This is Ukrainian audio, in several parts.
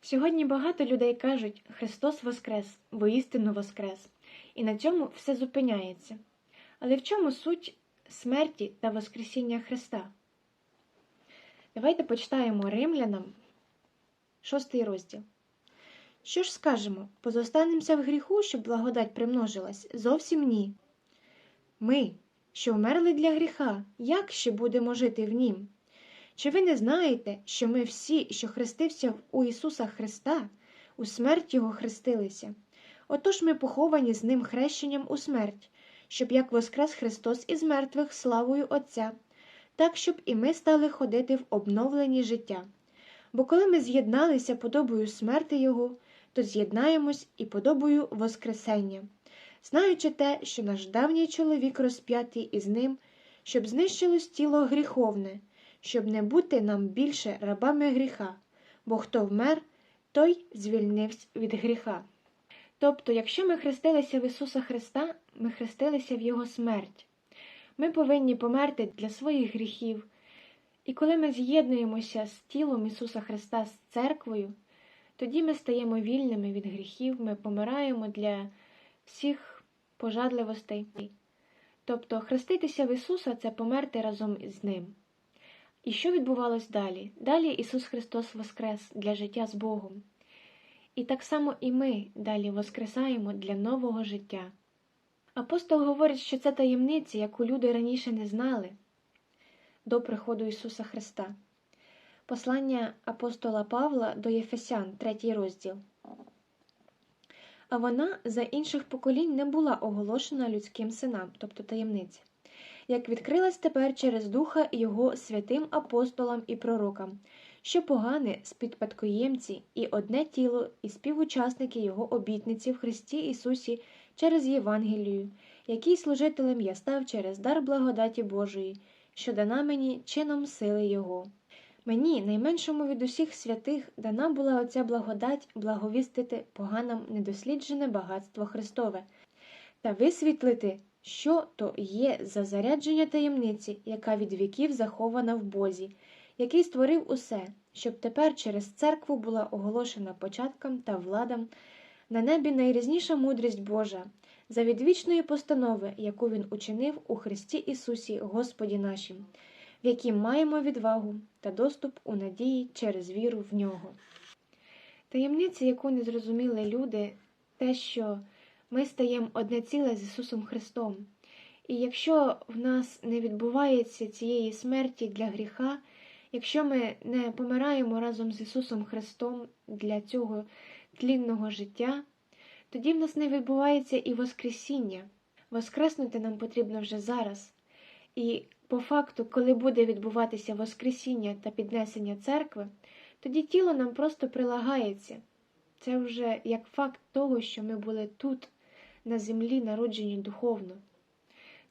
Сьогодні багато людей кажуть Христос Воскрес, воістину Воскрес, і на цьому все зупиняється. Але в чому суть смерті та Воскресіння Христа? Давайте почитаємо римлянам, шостий розділ. Що ж скажемо? Позостанемося в гріху, щоб благодать примножилась? Зовсім ні. Ми, що вмерли для гріха, як ще будемо жити в нім? Чи ви не знаєте, що ми всі, що хрестився у Ісуса Христа, у смерть Його хрестилися? Отож ми поховані з Ним хрещенням у смерть, щоб як воскрес Христос із мертвих славою Отця, так щоб і ми стали ходити в обновленні життя. Бо коли ми з'єдналися подобою смерти Його, то з'єднаємось і подобою Воскресення, знаючи те, що наш давній чоловік розп'ятий із ним, щоб знищилось тіло гріховне, щоб не бути нам більше рабами гріха, бо хто вмер, той звільнився від гріха. Тобто, якщо ми хрестилися в Ісуса Христа, ми хрестилися в Його смерть. Ми повинні померти для своїх гріхів. І коли ми з'єднуємося з тілом Ісуса Христа з церквою, тоді ми стаємо вільними від гріхів, ми помираємо для всіх пожадливостей. Тобто, хреститися в Ісуса це померти разом із Ним. І що відбувалось далі? Далі Ісус Христос воскрес для життя з Богом. І так само і ми далі воскресаємо для нового життя. Апостол говорить, що це таємниця, яку люди раніше не знали до приходу Ісуса Христа. Послання апостола Павла до Єфесян, третій розділ. А вона за інших поколінь не була оголошена людським синам, тобто таємниця, як відкрилась тепер через Духа Його святим апостолам і пророкам, що погане спідпадкоємці і одне тіло, і співучасники Його обітниці в Христі Ісусі через Євангелію, який служителем я став через дар благодаті Божої, що дана мені чином сили Його. Мені, найменшому від усіх святих, дана була оця благодать благовістити поганам недосліджене багатство Христове та висвітлити, що то є за зарядження таємниці, яка від віків захована в Бозі, який створив усе, щоб тепер через церкву була оголошена початкам та владам на небі найрізніша мудрість Божа, за відвічної постанови, яку Він учинив у Христі Ісусі, Господі нашим, в яким маємо відвагу та доступ у надії через віру в нього. Таємниця, яку не зрозуміли люди, те, що ми стаємо одне ціле з Ісусом Христом. І якщо в нас не відбувається цієї смерті для гріха, якщо ми не помираємо разом з Ісусом Христом для цього тлінного життя, тоді в нас не відбувається і Воскресіння. Воскреснути нам потрібно вже зараз. І по факту, коли буде відбуватися Воскресіння та піднесення церкви, тоді тіло нам просто прилагається. Це вже як факт того, що ми були тут, на землі, народжені духовно.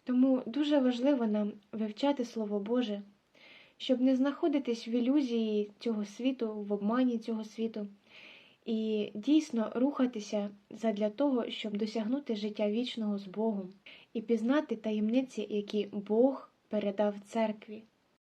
Тому дуже важливо нам вивчати Слово Боже, щоб не знаходитись в ілюзії цього світу, в обмані цього світу, і дійсно рухатися задля того, щоб досягнути життя вічного з Богом і пізнати таємниці, які Бог передав церкві.